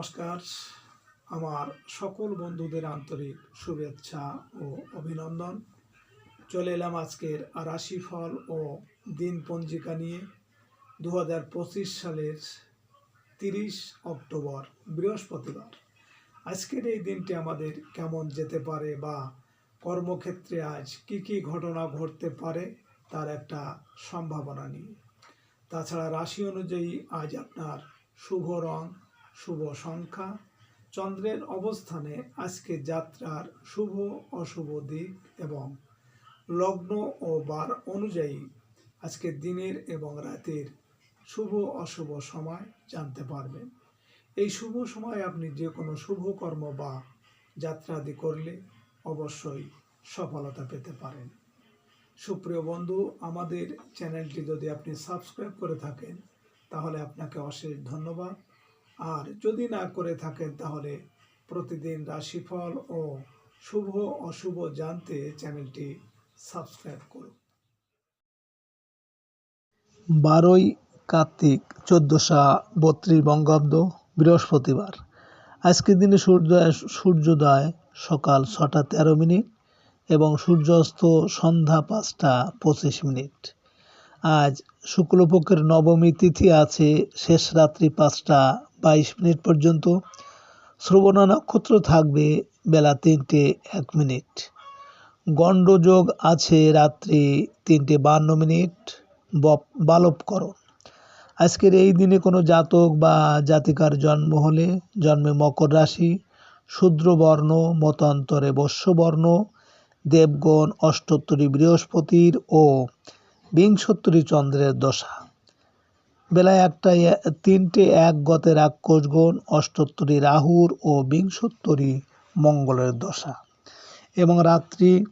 নমস্কার। আমার সকল বন্ধুদের আন্তরিক শুভেচ্ছা ও অভিনন্দন। চলে এলাম আজকের রাশিফল ও দিন পঞ্জিকা নিয়ে দু হাজার পঁচিশ সালের তিরিশ অক্টোবর, বৃহস্পতিবার। আজকের এই দিনটি আমাদের কেমন যেতে পারে বা কর্মক্ষেত্রে আজ কি কি ঘটনা ঘটতে পারে তার একটা সম্ভাবনা নিয়ে। তাছাড়া রাশি অনুযায়ী আজ আপনার শুভ রং শুভ সংখ্যা। চন্দ্রের অবস্থানে আজকে যাত্রার শুভ, অশুভ দিক এবং লগ্ন ও বার অনুযায়ী আজকে দিনের এবং রাতের শুভ, অশুভ সময় জানতে পারবেন। এই শুভ সময় আপনি যে কোনো শুভ কর্ম বা যাত্রাদি করলে অবশ্যই সফলতা পেতে পারেন। সুপ্রিয় বন্ধু, আমাদের চ্যানেলটি যদি আপনি সাবস্ক্রাইব করে থাকেন, তাহলে আপনাকে অশেষ ধন্যবাদ। আর যদি না করে থাকেন তাহলে প্রতিদিন রাশিফল ও শুভ অশুভ জানতে চ্যানেলটি সাবস্ক্রাইব করুন। বারোই কার্তিক, চোদ্দোশো বত্রিশ বঙ্গাব্দ, বৃহস্পতিবার। আজকের দিনে সূর্যোদয় সূর্যোদয় সকাল ছটা তেরো মিনিট এবং সূর্যাস্ত সন্ধ্যা পাঁচটা পঁচিশ মিনিট। আজ শুক্লপক্ষের নবমী তিথি আছে, শেষ রাত্রি পাঁচটা বাইশ মিনিট পর্যন্ত শ্রবণা নক্ষত্র থাকবে বেলা তিনটে এক মিনিট। গণ্ডযোগ আছে রাত্রি তিনটে বান্ন মিনিট। বালবকরণ। আজকের এই দিনে কোনো জাতক বা জাতিকার জন্ম হলে জন্মে মকর রাশি শূদ্রবর্ণ মতান্তরে বস্যবর্ণ দেবগণ অষ্টোত্তরী বৃহস্পতির ও বিংশোত্তরী চন্দ্রের দশা। বেলায় একটা এ- তিনটে এক গতে রাক্ষসগণ অষ্টোত্তরী রাহুর ও বিংশোত্তরী মঙ্গলের দশা। এবং রাত্রি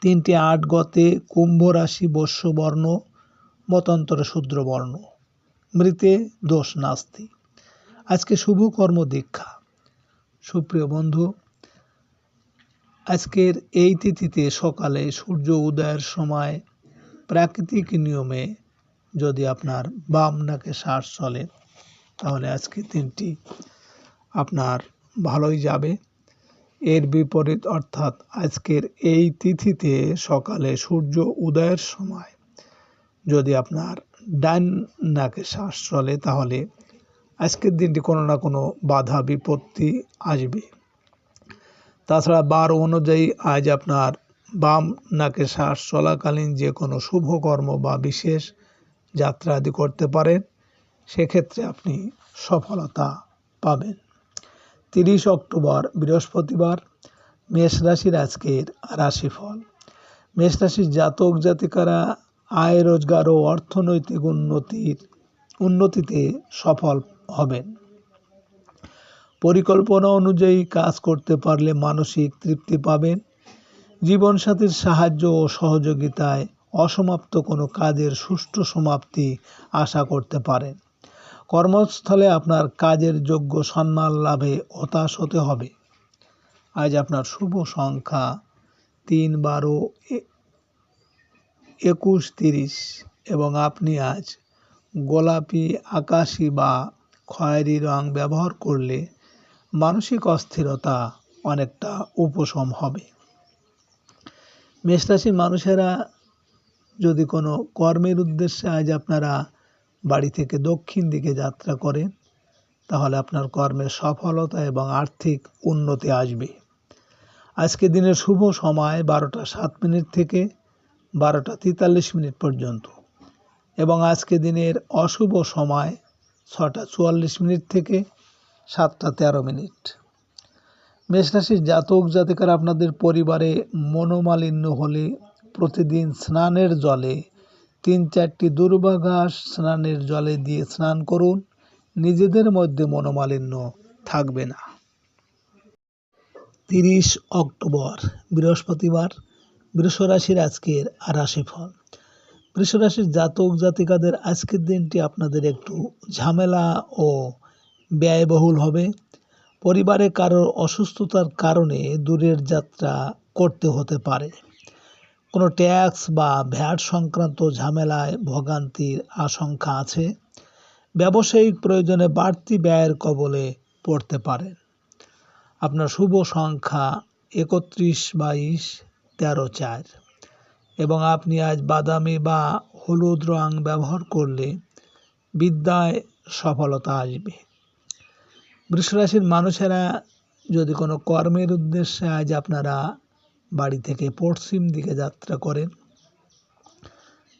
তিনটে আট গতে কুম্ভ রাশি বর্ণ মতান্তরে শূদ্রবর্ণ। মৃতে দোষ নাস্তি। আজকে শুভ কর্ম দীক্ষা। সুপ্রিয় বন্ধু, আজকের এই তিথিতে সকালে সূর্য উদয়ের সময় প্রাকৃতিক নিয়মে যদি আপনার বাম নাকে শ্বাস চলে, তাহলে আজকে দিনটি আপনার ভালোই যাবে। এর বিপরীত অর্থাৎ আজকের এই তিথিতে সকালে সূর্য উদয়ের সময় যদি আপনার ডান নাকে শ্বাস চলে, তাহলে আজকের দিনটি কোনো না কোনো বাধা বিপত্তি আসবে। তাছাড়া বার অনুযায়ী আজ আপনার বাম নাকে শ্বাস চলাকালীন যে কোনো শুভ কর্ম বা বিশেষ যাত্রা আদি করতে পারেন, সেক্ষেত্রে আপনি সফলতা পাবেন। তিরিশ অক্টোবর, বৃহস্পতিবার, মেষ রাশির আজকের রাশিফল। মেষ রাশির জাতক জাতিকারা আয় রোজগার ও অর্থনৈতিক উন্নতির, উন্নতিতে সফল হবেন। পরিকল্পনা অনুযায়ী কাজ করতে পারলে মানসিক তৃপ্তি পাবেন। জীবনসাথীর সাহায্য ও সহযোগিতায় অসমাপ্ত কোনো কাজের সুষ্ঠু সমাপ্তি আশা করতে পারেন। কর্মস্থলে আপনার কাজের যোগ্য সম্মান লাভে হতাশ হতে হবে। আজ আপনার শুভ সংখ্যা তিন বারো একুশ তিরিশ এবং আপনি আজ গোলাপি, আকাশি বা খয়েরি রং ব্যবহার করলে মানসিক অস্থিরতা অনেকটা উপশম হবে। মেষরাশির মানুষেরা যদি কোনো কর্মের উদ্দেশ্যে আজ আপনারা বাড়ি থেকে দক্ষিণ দিকে যাত্রা করেন, তাহলে আপনার কর্মের সফলতা এবং আর্থিক উন্নতি আসবে। আজকে দিনের শুভ সময় বারোটা সাত মিনিট থেকে বারোটা তেতাল্লিশ মিনিট পর্যন্ত এবং আজকে দিনের অশুভ সময় ছটা চুয়াল্লিশ মিনিট থেকে সাতটা তেরো মিনিট। মেষরাশির জাতক জাতিকার আপনাদের পরিবারে মনোমালিন্য হলে প্রতিদিন স্নানের জলে তিন চারটি দুর্বাঘাস স্নানের জলে দিয়ে স্নান করুন। নিজেদের মধ্যে মনোমালিন্য থাকবে না। তিরিশ অক্টোবর, বৃহস্পতিবার, বৃষরাশির আজকের রাশিফল বৃষরাশির জাতক জাতিকাদের আজকের দিনটি আপনাদের একটু ঝামেলা ও ব্যয়বহুল হবে। পরিবারে কারোর অসুস্থতার কারণে দূরের যাত্রা করতে হতে পারে। কোনো ট্যাক্স বা ভ্যাট সংক্রান্ত ঝামেলায় ভোগান্তির আশঙ্কা আছে? ব্যবসায়িক প্রয়োজনে বাড়তি ব্যয়ের কবলে পড়তে পারেন। আপনার শুভ সংখ্যা একত্রিশ বাইশ তেরো চার। এবং আপনি আজ বাদামি বা হলুদ রং ব্যবহার করলে বিদ্যায় সফলতা আসবে। বৃষরাশির মানুষেরা যদি কোনো কর্মের উদ্দেশ্যে আজ আপনারা বাড়ি থেকে পশ্চিম দিকে যাত্রা করেন।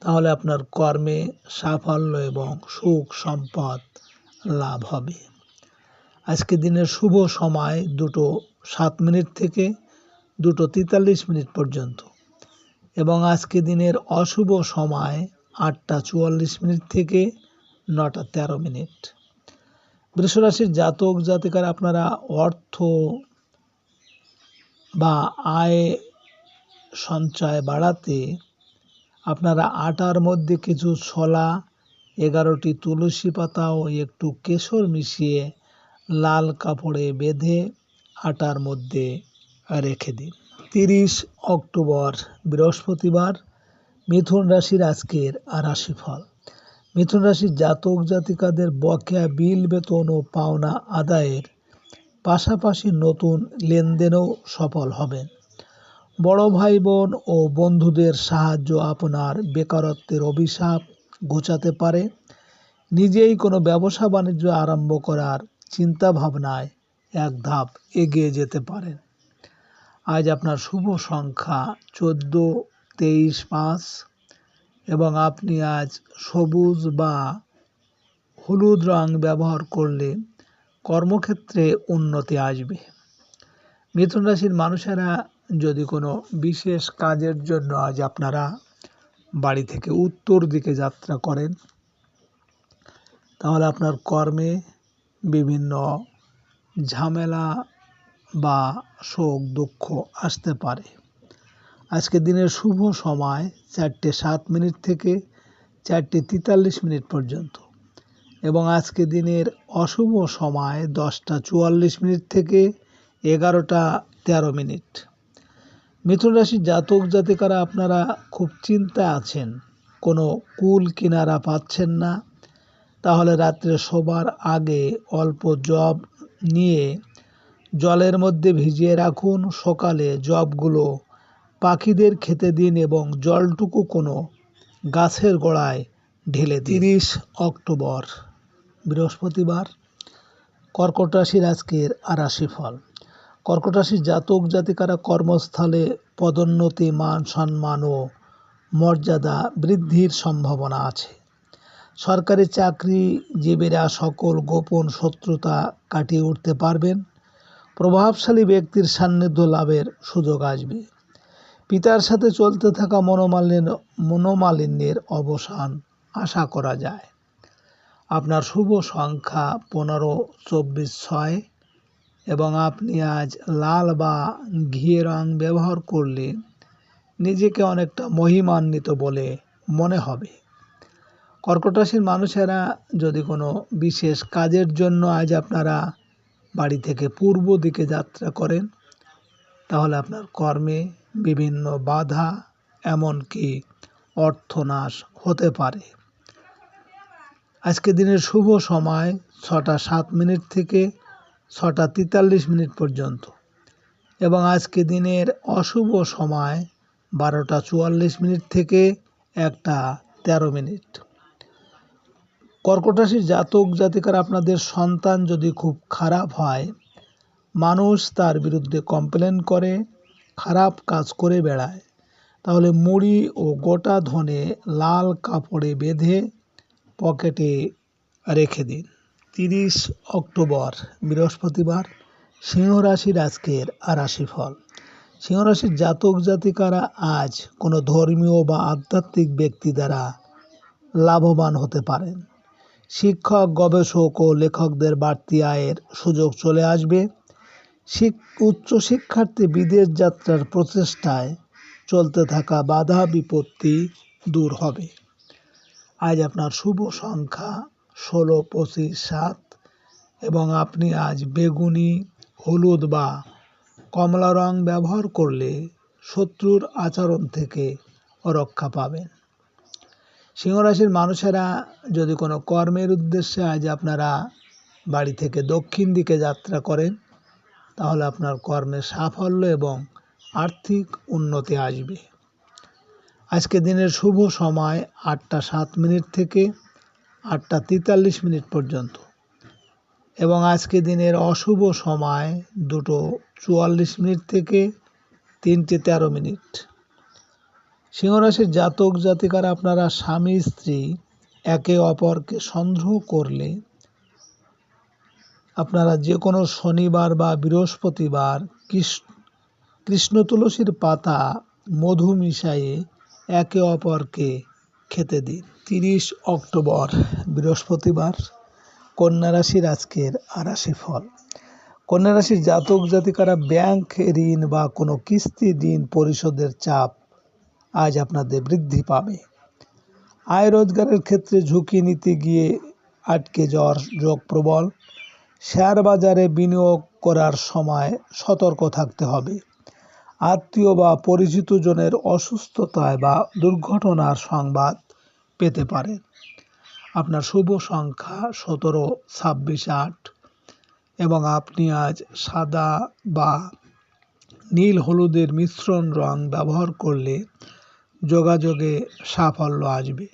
তাহলে আপনার কর্মে সাফল্য এবং সুখ সম্পদ লাভ হবে। আজকে দিনের শুভ সময় দুটো সাত মিনিট থেকে দুটো তেতাল্লিশ মিনিট পর্যন্ত। এবং আজকে দিনের অশুভ সময় আটটা চুয়াল্লিশ মিনিট থেকে নটা তেরো মিনিট। বৃষরাশির জাতক জাতিকার আপনারা অর্থ বা আয় সঞ্চয় বাড়াতে আপনারা আটার মধ্যে কিছু ছোলা, এগারোটি তুলসী পাতা ও একটু কেশর মিশিয়ে লাল কাপড়ে বেঁধে আটার মধ্যে রেখে দিন। তিরিশ অক্টোবর, বৃহস্পতিবার, মিথুন রাশির আজকের রাশিফল। মিথুন রাশির জাতক জাতিকাদের বকেয়া বিল, বেতন ও পাওনা আদায়ের পাশাপাশি নতুন লেনদেনেও সফল হবেন। বড় ভাই বোন ও বন্ধুদের সাহায্য আপনার বেকারত্বের অভিশাপ ঘোচাতে পারে। নিজেই কোনো ব্যবসা বাণিজ্য আরম্ভ করার চিন্তা ভাবনায় এক ধাপ এগিয়ে যেতে পারেন। আজ আপনার শুভ সংখ্যা চোদ্দ, তেইশ, পাঁচ এবং আপনি আজ সবুজ বা হলুদ রং ব্যবহার করলে কর্মক্ষেত্রে উন্নতি আসবে। মিথুন রাশির মানুষেরা যদি কোনো বিশেষ কাজের জন্য আজ আপনারা বাড়ি থেকে উত্তর দিকে যাত্রা করেন, তাহলে আপনার কর্মে বিভিন্ন ঝামেলা বা শোক দুঃখ আসতে পারে। আজকে দিনের শুভ সময় চারটে সাত মিনিট থেকে চারটে তেতাল্লিশ মিনিট পর্যন্ত। এবং আজকে দিনের অশুভ সময় দশটা চুয়াল্লিশ মিনিট থেকে এগারোটা তেরো মিনিট। মিথুন রাশির জাতক জাতিকারা, আপনারা খুব চিন্তা আছেন, কোনো কুল কিনারা পাচ্ছেন না। তাহলে রাত্রে শোবার আগে অল্প জব নিয়ে জলের মধ্যে ভিজিয়ে রাখুন। সকালে জবগুলো পাখিদের খেতে দিন এবং জলটুকু কোনো গাছের গোড়ায় ঢেলে তিরিশ অক্টোবর। বৃহস্পতিবার কর্কট রাশির আজকের আরাশি ফল কর্কট রাশির জাতক, জাতিকারা কর্মস্থলে পদোন্নতি, মান সম্মান ও মর্যাদা বৃদ্ধির সম্ভাবনা আছে। সরকারি চাকরিজীবীরা সকল গোপন শত্রুতা কাটিয়ে উঠতে পারবেন। প্রভাবশালী ব্যক্তির সান্নিধ্য লাভের সুযোগ আসবে। পিতার সাথে চলতে থাকা মনোমালিন্য মনোমালিন্যের অবসান আশা করা যায়। আপনার শুভ সংখ্যা পনেরো, চব্বিশ, ছয় এবং আপনি আজ লাল বা ঘিয়ে রং ব্যবহার করলে নিজেকে অনেকটা মহিমান্বিত বলে মনে হবে। কর্কট রাশির মানুষেরা যদি কোনো বিশেষ কাজের জন্য আজ আপনারা বাড়ি থেকে পূর্ব দিকে যাত্রা করেন, তাহলে আপনার কর্মে বিভিন্ন বাধা এমনকি অর্থনাশ হতে পারে। আজকে দিনের শুভ সময় ছটা সাত মিনিট থেকে ছটা তেতাল্লিশ মিনিট পর্যন্ত। এবং আজকে দিনের অশুভ সময় বারোটা চুয়াল্লিশ মিনিট থেকে একটা তেরো মিনিট। কর্কট রাশির জাতক জাতিকার আপনাদের সন্তান যদি খুব খারাপ হয়, মানুষ তার বিরুদ্ধে কমপ্লেন করে, খারাপ কাজ করে বেড়ায়। তাহলে মুড়ি ও গোটা ধনে লাল কাপড়ে বেঁধে পকেটে রেখে দিন। তিরিশ অক্টোবর, বৃহস্পতিবার, সিংহ রাশির আজকের রাশি ফল সিংহ রাশির জাতক জাতিকারা আজ কোনো ধর্মীয় বা আধ্যাত্মিক ব্যক্তি দ্বারা লাভবান হতে পারেন। শিক্ষক, গবেষক ও লেখকদের বাড়তি আয়ের সুযোগ চলে আসবে। শিক উচ্চশিক্ষার্থী বিদেশ যাত্রার প্রচেষ্টায় চলতে থাকা বাধা বিপত্তি দূর হবে। আজ আপনার শুভ সংখ্যা ষোলো, পঁচিশ, সাত এবং আপনি আজ বেগুনি, হলুদ বা কমলা রং ব্যবহার করলে শত্রুর আচরণ থেকে রক্ষা পাবেন। সিংহরাশির মানুষেরা যদি কোনো কর্মের উদ্দেশ্যে আজ আপনারা বাড়ি থেকে দক্ষিণ দিকে যাত্রা করেন, তাহলে আপনার কর্মে সাফল্য এবং আর্থিক উন্নতি আসবে। আজকে দিনের শুভ সময় আটটা সাত মিনিট থেকে আটটা তেতাল্লিশ মিনিট পর্যন্ত। এবং আজকে দিনের অশুভ সময় দুটো চুয়াল্লিশ মিনিট থেকে তিনটে তেরো মিনিট। সিংহরাশির জাতক জাতিকারা আপনারা স্বামী, স্ত্রী একে অপরকে সন্দেহ করলে আপনারা যে কোনো শনিবার বা বৃহস্পতিবার কৃষ্ণ তুলসীর পাতা মধু মিশাইয়ে একে অপরকে খেতে দিন। তিরিশ অক্টোবর, বৃহস্পতিবার, কন্যা রাশির আজকের আরাশি ফল। কন্যা রাশির জাতক জাতিকারা ব্যাংক ঋণ বা কোনো কিস্তি ঋণ পরিশোধের চাপ আজ আপনাদের বৃদ্ধি পাবে। আয় রোজগারের ক্ষেত্রে ঝুঁকি নিতে গিয়ে আটকে যাওয়ার যোগ প্রবল। শেয়ার বাজারে বিনিয়োগ করার সময় সতর্ক থাকতে হবে। আত্মীয় বা পরিচিত জনের অসুস্থতায় বা দুর্ঘটনার সংবাদ পেতে পারেন। আপনার শুভ সংখ্যা সতেরো, ছাব্বিশ, আট এবং আপনি আজ সাদা বা নীল হলুদের মিশ্রণ রং ব্যবহার করলে যোগাযোগে সাফল্য আসবে।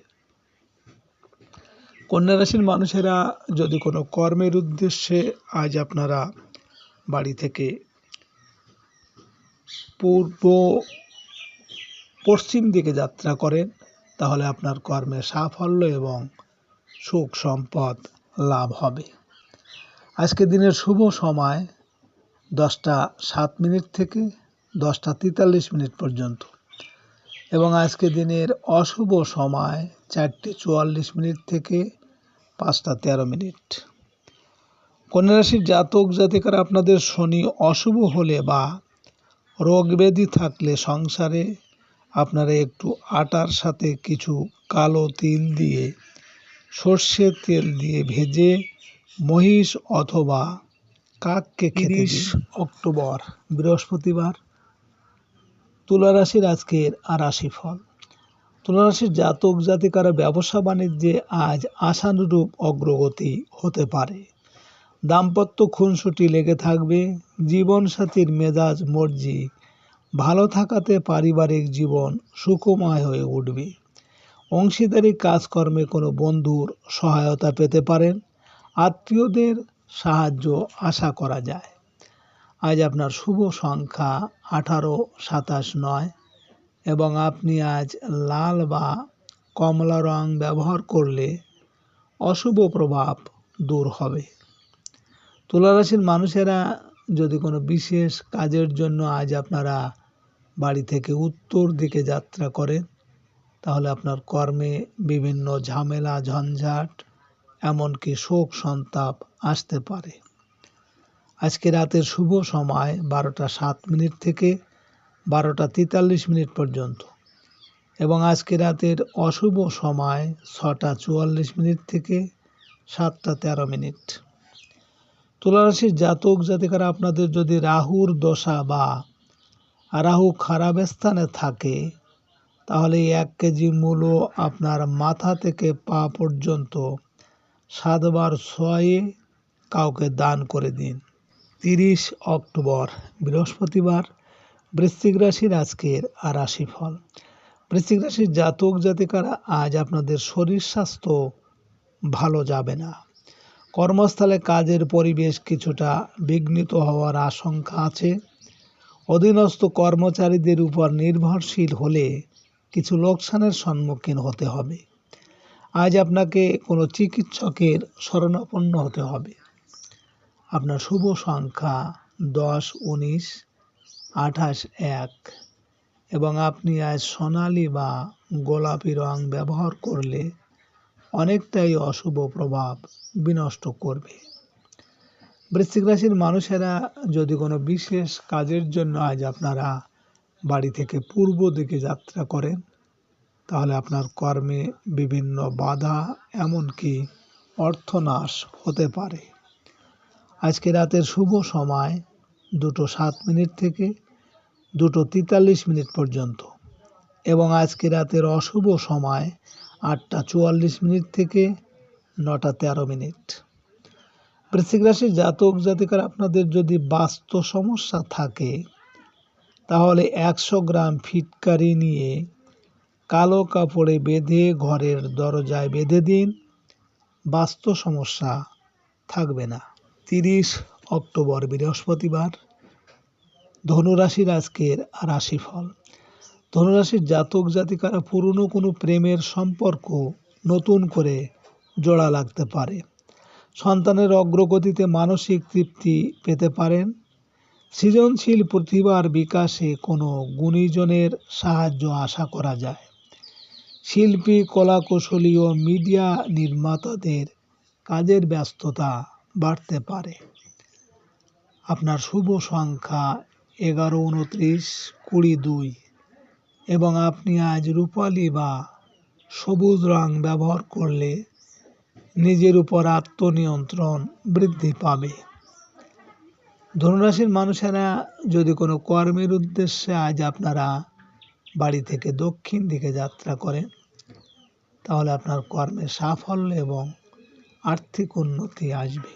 কন্যা রাশির মানুষেরা যদি কোনো কর্মের উদ্দেশ্যে আজ আপনারা বাড়ি থেকে পূর্ব পশ্চিম দিকে যাত্রা করেন, তাহলে আপনার কর্মে সাফল্য এবং সুখ সম্পদ লাভ হবে। আজকে দিনের শুভ সময় দশটা সাত মিনিট থেকে দশটা তেতাল্লিশ মিনিট পর্যন্ত। এবং আজকে দিনের অশুভ সময় চারটে চুয়াল্লিশ মিনিট থেকে পাঁচটা তেরো মিনিট। কন্যা রাশির জাতক জাতিকারা আপনাদের শনি অশুভ হলে বা রোগ ব্যাধি থাকলে সংসারে আপনারা একটু আটার সাথে কিছু কালো তিল দিয়ে সর্ষের তেল দিয়ে ভেজে মহিষ অথবা কাককে খেতে অক্টোবর, বৃহস্পতিবার। তুলারাশির আজকের আর রাশি ফল তুলা রাশির জাতক জাতিকারা ব্যবসা বাণিজ্যে আজ আশানুরূপ অগ্রগতি হতে পারে। দাম্পত্য খুনসুটি লেগে থাকবে, জীবনসাথীর মেজাজ মর্জি, ভালো থাকাতে পারিবারিক জীবন সুখময় হয়ে উঠবে। অংশীদারি কাজকর্মে কোনো বন্ধুর সহায়তা পেতে পারেন, আত্মীয়দের সাহায্য আশা করা যায়। আজ আপনার শুভ সংখ্যা আঠারো, সাতাশ, নয় এবং আপনি আজ লাল বা কমলা রং ব্যবহার করলে অশুভ প্রভাব দূর হবে। তুলারাশির মানুষেরা যদি কোনো বিশেষ কাজের জন্য আজ আপনারা বাড়ি থেকে উত্তর দিকে যাত্রা করেন, তাহলে আপনার কর্মে বিভিন্ন ঝামেলা, ঝঞ্ঝাট, এমনকি শোক সন্তাপ আসতে পারে। আজকে রাতের শুভ সময় বারোটা সাত মিনিট থেকে বারোটা তেতাল্লিশ মিনিট পর্যন্ত এবং আজকে রাতের অশুভ সময় ছটা চুয়াল্লিশ মিনিট থেকে সাতটা তেরো মিনিট। তুলারাশির জাতক জাতিকারা আপনাদের যদি রাহুর দশা বা রাহু খারাপ স্থানে থাকে, তাহলে এক কেজি মূলো আপনার মাথা থেকে পা পর্যন্ত সাতবার ছয়ে কাউকে দান করে দিন। তিরিশ অক্টোবর, বৃহস্পতিবার, বৃশ্চিক রাশির আজকের আর রাশি ফল বৃশ্চিক রাশির জাতক জাতিকারা আজ আপনাদের শরীর স্বাস্থ্য ভালো যাবে না। কর্মস্থলে কাজের পরিবেশ কিছুটা বিঘ্নিত হওয়ার আশঙ্কা আছে। অধীনস্থ কর্মচারীদের উপর নির্ভরশীল হলে কিছু লোকসানের সম্মুখীন হতে হবে। আজ আপনাকে কোনো চিকিৎসকের শরণাপন্ন হতে হবে। আপনার শুভ সংখ্যা দশ, উনিশ, আঠাশ, এক এবং আপনি আজ সোনালি বা গোলাপি রং ব্যবহার করলে অনেকটাই অশুভ প্রভাব বিনষ্ট করবে। বৃশ্চিক রাশির মানুষেরা যদি কোনো বিশেষ কাজের জন্য আজ আপনারা বাড়ি থেকে পূর্ব দিকে যাত্রা করেন, তাহলে আপনার কর্মে বিভিন্ন বাধা এমনকি অর্থনাশ হতে পারে। আজকে রাতের শুভ সময় দুটো সাত মিনিট থেকে দুটো তেতাল্লিশ মিনিট পর্যন্ত এবং আজকে রাতের অশুভ সময় আটটা চুয়াল্লিশ মিনিট থেকে নটা তেরো মিনিট। বৃশ্চিক রাশির জাতক জাতিকার আপনাদের যদি বাস্তু সমস্যা থাকে, তাহলে একশো গ্রাম ফিটকারি নিয়ে কালো কাপড়ে বেঁধে ঘরের দরজায় বেঁধে দিন। বাস্তু সমস্যা থাকবে না। তিরিশ অক্টোবর বৃহস্পতিবার। ধনুরাশির আজকের রাশিফল। ধনুরাশির জাতক জাতিকারা পুরনো কোনো প্রেমের সম্পর্ক নতুন করে জোড়া লাগতে পারে। সন্তানের অগ্রগতিতে মানসিক তৃপ্তি পেতে পারেন। সৃজনশীল প্রতিভার বিকাশে কোনো গুণীজনের সাহায্য আশা করা যায়। শিল্পী কলাকুশলী ও মিডিয়া নির্মাতাদের কাজের ব্যস্ততা বাড়তে পারে। আপনার শুভ সংখ্যা এগারো, উনত্রিশ, কুড়ি, দুই। এবং আপনি আজ রূপালি বা সবুজ রং ব্যবহার করলে নিজের উপর আত্মনিয়ন্ত্রণ বৃদ্ধি পাবে। ধনুরাশির মানুষেরা যদি কোনো কর্মের উদ্দেশ্যে আজ আপনারা বাড়ি থেকে দক্ষিণ দিকে যাত্রা করেন, তাহলে আপনার কর্মের সাফল্য এবং আর্থিক উন্নতি আসবে।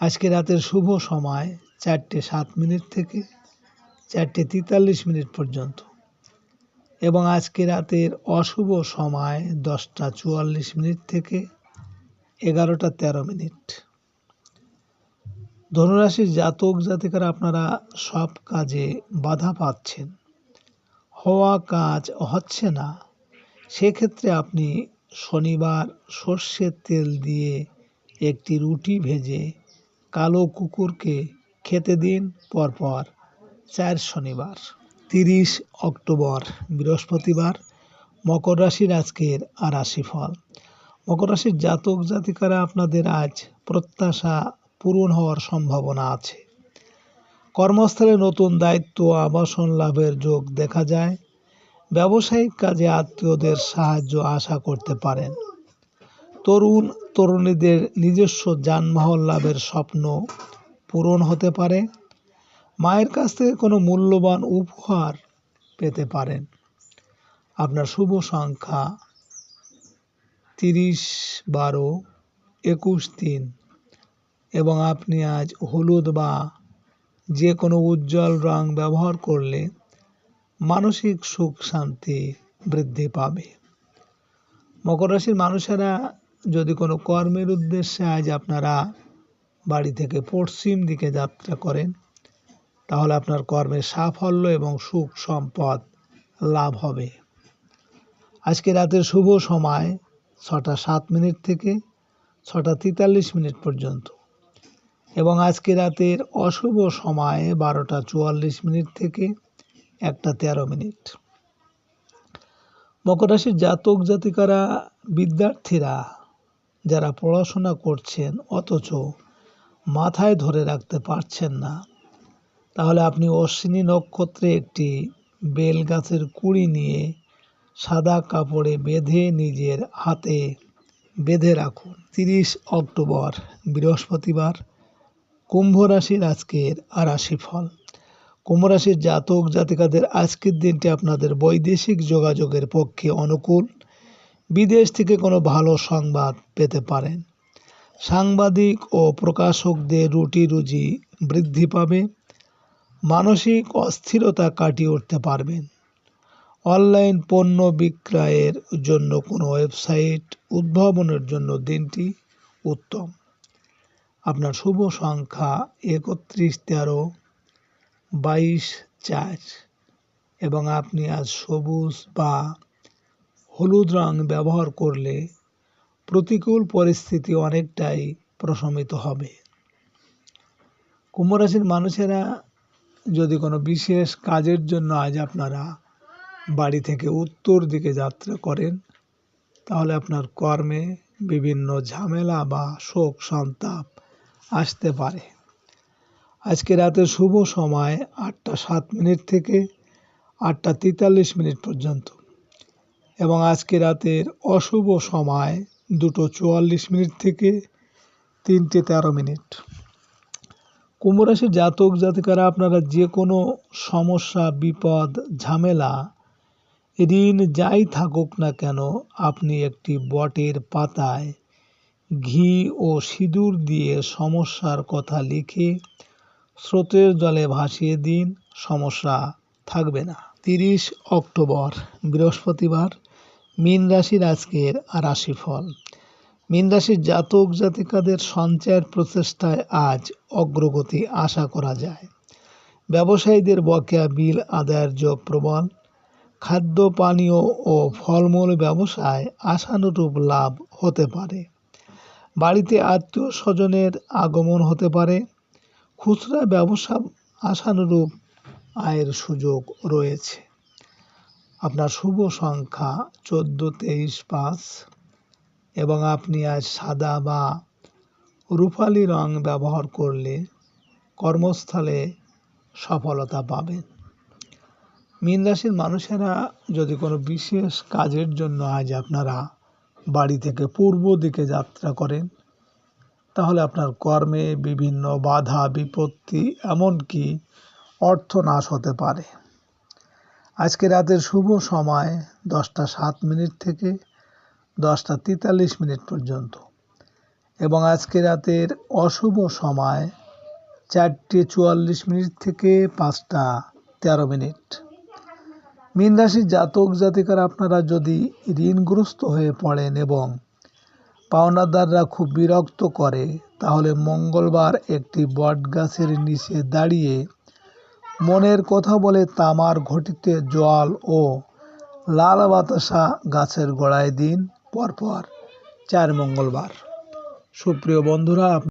আজকে রাতের শুভ সময় চারটে সাত মিনিট থেকে চারটে তেতাল্লিশ মিনিট পর্যন্ত। এবং আজকে রাতের অশুভ সময় দশটা চুয়াল্লিশ মিনিট থেকে এগারোটা তেরো মিনিট। ধনুরাশির জাতক জাতিকারা আপনারা সব কাজে বাধা পাচ্ছেন। হওয়া কাজ হচ্ছে না। সেক্ষেত্রে আপনি শনিবার সর্ষের তেল দিয়ে একটি রুটি ভেজে কালো কুকুরকে খেতে দিন, পরপর চার শনিবার। তিরিশ অক্টোবর, বৃহস্পতিবার, মকর রাশির আজকের আর রাশিফল। মকর রাশির জাতক জাতিকারা আপনাদের আজ প্রত্যাশা পূরণ হওয়ার সম্ভাবনা আছে। কর্মস্থলে নতুন দায়িত্ব আবাসন লাভের যোগ দেখা যায়। ব্যবসায়িক কাজে আত্মীয়দের সাহায্য আশা করতে পারেন। তরুণ তরুণীদের নিজস্ব যানবাহন লাভের স্বপ্ন পূরণ হতে পারে। মায়ের কাছ থেকে কোনো মূল্যবান উপহার পেতে পারেন। আপনার শুভ সংখ্যা তিরিশ বারো একুশ তিন এবং আপনি আজ হলুদ বা যে কোনো উজ্জ্বল রং ব্যবহার করলে মানসিক সুখ শান্তি বৃদ্ধি পাবে। মকর রাশির মানুষেরা যদি কোনো কর্মের উদ্দেশ্যে আজ আপনারা বাড়ি থেকে পশ্চিম দিকে যাত্রা করেন তাহলে আপনার কর্মের সাফল্য এবং সুখ সম্পদ লাভ হবে। আজকে রাতের শুভ সময় ছটা সাত মিনিট থেকে ছটা তেতাল্লিশ মিনিট পর্যন্ত। এবং আজকে রাতের অশুভ সময় বারোটা চুয়াল্লিশ মিনিট থেকে একটা তেরো মিনিট। মকর রাশির জাতক জাতিকারা, বিদ্যার্থীরা, যারা পড়াশোনা করছেন অথচ মাথায় ধরে রাখতে পারছেন না তাহলে আপনি অশ্বিনী নক্ষত্রে একটি বেল গাছের কুড়ি নিয়ে সাদা কাপড়ে বেঁধে নিজের হাতে বেঁধে রাখুন। তিরিশ অক্টোবর, বৃহস্পতিবার, কুম্ভ রাশির আজকের আর রাশিফল কুম্ভ রাশির জাতক জাতিকাদের আজকের দিনটি আপনাদের বৈদেশিক যোগাযোগের পক্ষে অনুকূল। বিদেশ থেকে কোনো ভালো সংবাদ পেতে পারেন। সাংবাদিক ও প্রকাশকদের রুটি রুজি বৃদ্ধি পাবে। মানসিক অস্থিরতা কাটিয়ে উঠতে পারবেন। অনলাইন পণ্য বিক্রয়ের জন্য কোনো ওয়েবসাইট উদ্ভাবনের জন্য দিনটি উত্তম। আপনার শুভ সংখ্যা একত্রিশ, তেরো, বাইশ, চার এবং আপনি আজ সবুজ বা হলুদ রং ব্যবহার করলে প্রতিকূল পরিস্থিতি অনেকটাই প্রশমিত হবে। কুম্ভ রাশির মানুষেরা যদি কোনো বিশেষ কাজের জন্য আজ আপনারা বাড়ি থেকে উত্তর দিকে যাত্রা করেন, তাহলে আপনার কর্মে বিভিন্ন ঝামেলা বা শোক সন্তাপ আসতে পারে। আজকে রাতের শুভ সময় আটটা সাত মিনিট থেকে আটটা তেতাল্লিশ মিনিট পর্যন্ত এবং আজকে রাতের অশুভ সময় দুটো চুয়াল্লিশ মিনিট থেকে তিনটে তেরো মিনিট। কুম্ভ রাশির জাতক জাতিকারা আপনারা যে কোনো সমস্যা, বিপদ, ঝামেলা ঋণ যাই থাকুক না কেন আপনি একটি বটের পাতায় ঘি ও সিঁদুর দিয়ে সমস্যার কথা লিখে স্রোতের জলে ভাসিয়ে দিন, সমস্যা থাকবে না। তিরিশ অক্টোবর, বৃহস্পতিবার, মীন রাশির আজকের রাশিফল। মীন জাতক জাতিকাদের সঞ্চয়ের প্রচেষ্টায় আজ অগ্রগতি আশা করা যায়। ব্যবসায়ীদের বকেয়া বিল আদায়ের যোগ প্রবল। খাদ্য, পানীয় ও ফলমূল ব্যবসায় আশানুরূপ লাভ হতে পারে। বাড়িতে আত্মীয় স্বজনের আগমন হতে পারে। খুচরা ব্যবসা আশানুরূপ আয়ের সুযোগ রয়েছে। আপনার শুভ সংখ্যা চোদ্দ, তেইশ, পাঁচ। এবং আপনি আজ সাদা বা রূপালি রং ব্যবহার করলে কর্মস্থলে সফলতা পাবেন। মীন রাশির মানুষেরা যদি কোনো বিশেষ কাজের জন্য আজ আপনারা বাড়ি থেকে পূর্ব দিকে যাত্রা করেন, তাহলে আপনার কর্মে বিভিন্ন বাধা, বিপত্তি এমনকি অর্থনাশ হতে পারে। আজকে রাতের শুভ সময় দশটা সাত মিনিট থেকে দশটা তেতাল্লিশ মিনিট পর্যন্ত। এবং আজকে রাতের অশুভ সময় চারটে চুয়াল্লিশ মিনিট থেকে পাঁচটা তেরো মিনিট। মীন রাশির জাতক জাতিকার আপনারা যদি ঋণগ্রস্ত হয়ে পড়েন এবং পাওনাদাররা খুব বিরক্ত করে, তাহলে মঙ্গলবার একটি বট গাছের নিচে দাঁড়িয়ে মনের কথা বলে তামার ঘটিতে জল ও লাল বাতাসা গাছের গোড়ায় দিন। পরপর চার মঙ্গলবার। সুপ্রিয় বন্ধুরা